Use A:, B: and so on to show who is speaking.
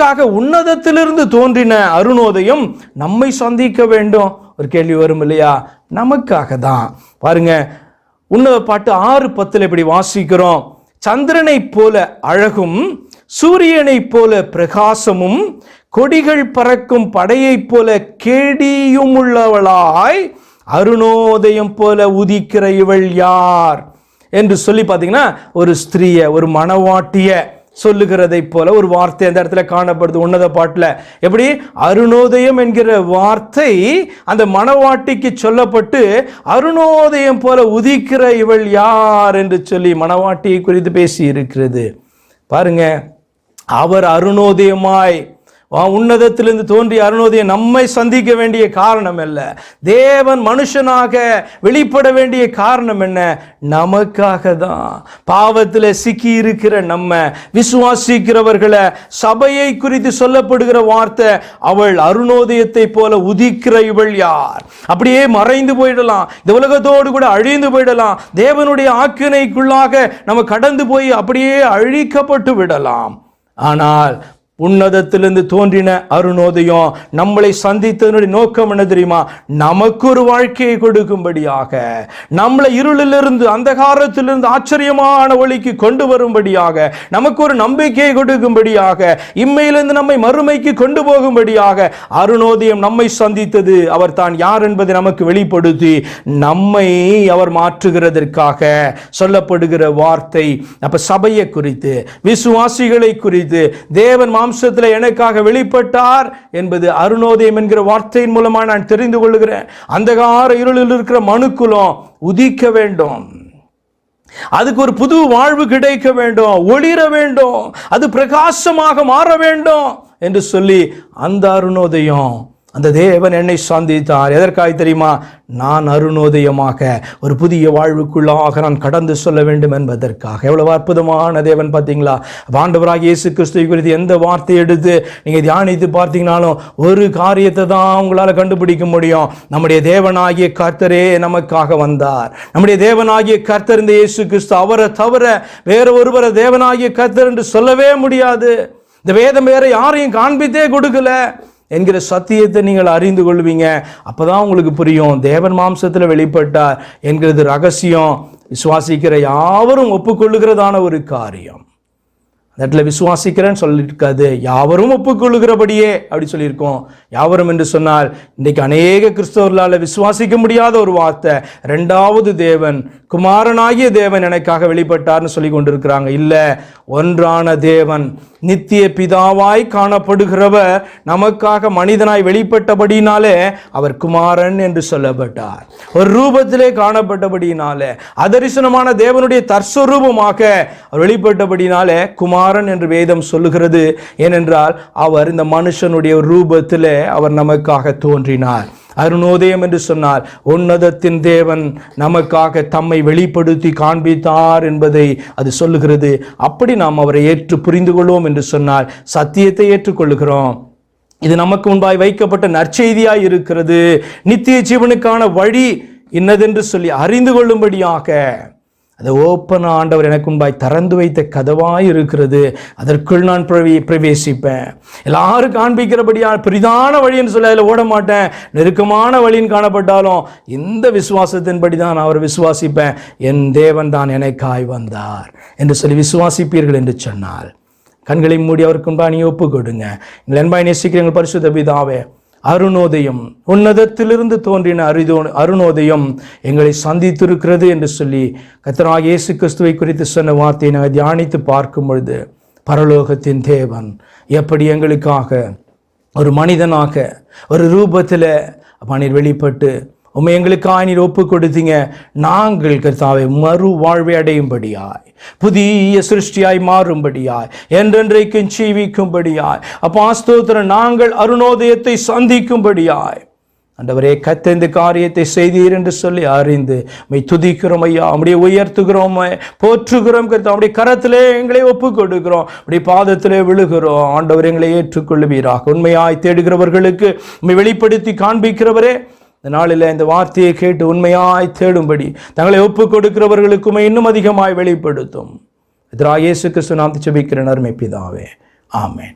A: எதற்காக உன்னதத்திலிருந்து தோன்றின அருணோதயம் நம்மை சந்திக்க வேண்டும்? ஒரு கேள்வி வரும் இல்லையா? நமக்காக தான். பாருங்க உன்னத பாட்டு ஆறு பத்தில் இப்படி வாசிக்கிறோம். சந்திரனைப் போல அழகும் சூரியனைப் போல பிரகாசமும் கொடிகள் பறக்கும் படையைப் போல கேடியும் உள்ளவளாய் அருணோதயம் போல உதிக்கிற இவள் யார்? என்று சொல்லி பார்த்தீங்கன்னா ஒரு ஸ்திரீய ஒரு மணவாட்டிய சொல்லுகிறதை போல ஒரு வார்த்தை அந்த இடத்துல காணப்படுது. உன்னத பாட்டில். எப்படி? அருணோதயம் என்கிற வார்த்தை அந்த மணவாட்டிக்கு சொல்லப்பட்டு அருணோதயம் போல உதிக்கிற இவள் யார் என்று சொல்லி மணவாட்டியை குறித்து பேசி இருக்கிறது பாருங்க அவர் அருணோதயமாய் உன்னதத்திலிருந்து தோன்றிய அருணோதயம் நம்மை சந்திக்க வேண்டிய காரணம் அல்ல தேவன் மனுஷனாக வெளிப்பட வேண்டிய காரணம் என்ன? நமக்காக தான் பாவத்தில் சிக்கி இருக்கிற நம்ம விசுவாசிக்கிறவர்களை சபையை குறித்து சொல்லப்படுகிற வார்த்தை அவள் அருணோதயத்தை போல உதிக்கிற இவள் யார்? அப்படியே மறைந்து போயிடலாம். இந்த உலகத்தோடு கூட அழிந்து போயிடலாம். தேவனுடைய ஆக்கினைக்குள்ளாக நம்ம கடந்து போய் அப்படியே அழிக்கப்பட்டு விடலாம். ஆனால் உன்னதத்திலிருந்து தோன்றின அருணோதயம் நம்மளை சந்தித்ததனுடைய நோக்கம் என்ன தெரியுமா? நமக்கு ஒரு வாழ்க்கையை கொடுக்கும்படியாக நம்மளை இருளிலிருந்து அந்தகாரத்திலிருந்து ஆச்சரியமான ஒளிக்கு கொண்டு வரும்படியாக நமக்கு ஒரு நம்பிக்கையை கொடுக்கும்படியாக இம்மையிலிருந்து நம்மை மறுமைக்கு கொண்டு போகும்படியாக அருணோதயம் நம்மை சந்தித்தது. அவர் தான் யார் என்பதை நமக்கு வெளிப்படுத்தி நம்மை அவர் மாற்றுகிறதற்காக சொல்லப்படுகிற வார்த்தை. அப்ப சபையை குறித்து விசுவாசிகளை குறித்து தேவன் மாம்சத்தில் எனக்காக வெளிப்பட்டார் என்பது அருணோதயம் என்கிற வார்த்தையின் மூலமாக நான் தெரிந்து கொள்ளுகிறேன். அந்தகார இருளில் இருக்கிற மனுக்குலம் உதிக்க வேண்டும். அதுக்கு ஒரு புது வாழ்வு கிடைக்க வேண்டும். ஒளிர வேண்டும். அது பிரகாசமாக மாற வேண்டும் என்று சொல்லி அந்த அருணோதயம் அந்த தேவன் என்னை சந்தித்தார். எதற்காக தெரியுமா? நான் அருணோதயமாக ஒரு புதிய வாழ்வுக்குள்ளாக நான் கடந்து சொல்ல வேண்டும் என்பதற்காக. எவ்வளவு அற்புதமான தேவன் பார்த்தீங்களா? பாண்டவராக இயேசு கிறிஸ்துவை குறித்து எந்த வார்த்தையை எடுத்து நீங்கள் தியானித்து பார்த்தீங்கனாலும் ஒரு காரியத்தை தான் உங்களால் கண்டுபிடிக்க முடியும். நம்முடைய தேவனாகிய கர்த்தரே நமக்காக வந்தார். நம்முடைய தேவனாகிய கர்த்தர் இந்த இயேசு கிறிஸ்து அவரை தவிர வேற ஒருவரை தேவனாகிய கர்த்தர் என்று சொல்லவே முடியாது. இந்த வேதம் வேற யாரையும் காண்பித்தே கொடுக்கல. என்கிற சத்தியத்தை நீங்கள் அறிந்து கொள்வீங்க. அப்பதான் உங்களுக்கு புரியும். தேவன் மாம்சத்தில் வெளிப்பட்டார் என்கிறது ரகசியம். விசுவாசிக்கிற யாவரும் ஒப்புக்கொள்ளுகிறதான ஒரு காரியம். அந்த இடத்துல விசுவாசிக்கிறேன்னு சொல்லியிருக்காது. யாவரும் ஒப்புக்கொள்ளுகிறபடியே அப்படி சொல்லியிருக்கோம். யாவரும் என்று சொன்னால் இன்றைக்கு அநேக கிறிஸ்தவர்களால் விசுவாசிக்க முடியாத ஒரு வார்த்தை ரெண்டாவது தேவன் குமாரனாகிய தேவன் எனக்காக வெளிப்பட்டார்னு சொல்லி கொண்டிருக்கிறாங்க. இல்லை ஒன்றான தேவன் நித்திய பிதாவாய் காணப்படுகிறவர் நமக்காக மனிதனாய் வெளிப்பட்டபடினாலே அவர் குமாரன் என்று சொல்லப்பட்டார். ஒரு ரூபத்திலே காணப்பட்டபடினாலே அதரிசனமான தேவனுடைய தற்ஸ்வரூபமாக அவர் வெளிப்பட்டபடினாலே குமாரன் என்று வேதம் சொல்லுகிறது. ஏனென்றால் அவர் இந்த மனுஷனுடைய ரூபத்திலே அவர் நமக்காக தோன்றினார். அருணோதயம் என்று சொன்னால் உன்னதத்தின் தேவன் நமக்காக தம்மை வெளிப்படுத்தி காண்பித்தார் என்பதை அது சொல்லுகிறது. அப்படி நாம் அவரை ஏற்று புரிந்து கொள்வோம் என்று சொன்னால் சத்தியத்தை ஏற்றுக்கொள்கிறோம் இது நமக்கு முன்பாய் வைக்கப்பட்ட நற்செய்தியாய் இருக்கிறது. நித்திய ஜீவனுக்கான வழி இன்னதென்று சொல்லி அறிந்து கொள்ளும்படியாக அதை ஓப்பன் ஆண்டவர் எனக்கு முன்பாய் திறந்து வைத்த கதவாய் இருக்கிறது. அதற்குள் நான் பிரவே பிரவேசிப்பேன். எல்லாரும் காண்பிக்கிறபடியா பெரிதான வழின்னு சொல்லி அதில் ஓட மாட்டேன். நெருக்கமான வழின்னு காணப்பட்டாலும் இந்த விசுவாசத்தின்படி தான் நான் அவர் விசுவாசிப்பேன். என் தேவன் தான் எனக்காய் வந்தார் என்று சொல்லி விசுவாசிப்பீர்கள் என்று சொன்னார் கண்களை மூடி அவருக்கு முன்பாக நீ ஒப்பு கொடுங்க எங்கள் அன்பாய் நேசிக்கிறீங்கள் பரிசுத்த பிதாவே அருணோதயம். உன்னதத்திலிருந்து தோன்றின அரிதோ அருணோதயம் எங்களை சந்தித்திருக்கிறது என்று சொல்லி கத்தராக இயேசு கிறிஸ்துவை குறித்து சொன்ன வார்த்தையை நாங்கள் தியானித்து பார்க்கும் பொழுது பரலோகத்தின் தேவன் எப்படி எங்களுக்காக ஒரு மனிதனாக ஒரு ரூபத்தில் பணியில் வெளிப்பட்டு உண்மை எங்களுக்காக நீர் ஒப்பு கொடுத்தீங்க நாங்கள் கர்த்தாவை மறு வாழ்வை அடையும்படியாய். புதிய சிருஷ்டியாய் மாறும்படியாய் என்றென்றைக்கும் ஜீவிக்கும்படியாய். அப்போ ஆஸ்தோத்திர நாங்கள் அருணோதயத்தை சந்திக்கும்படியாய். அண்டவரே கத்த இந்த காரியத்தை செய்தீர் என்று சொல்லி அறிந்து மை துதிக்கிறோம் ஐயா அப்படியே உயர்த்துகிறோம் போற்றுகிறோம் கருத்து அப்படியே கரத்திலே எங்களை ஒப்பு கொடுக்கிறோம் அப்படி பாதத்திலே விழுகிறோம். ஆண்டவர் எங்களை ஏற்றுக்கொள்ளுவீராக. உண்மையாய் தேடுகிறவர்களுக்கு உண்மை வெளிப்படுத்தி காண்பிக்கிறவரே இந்த நாளில் இந்த வார்த்தையை கேட்டு உண்மையாய் தேடும்படி தங்களை ஒப்பு கொடுக்கிறவர்களுக்குமே இன்னும் அதிகமாய் வெளிப்படுத்தும். எதிராக இயேசு கிறிஸ்து நாம் ஜெபிக்கிற நர்மை பிதாவே. ஆமேன்.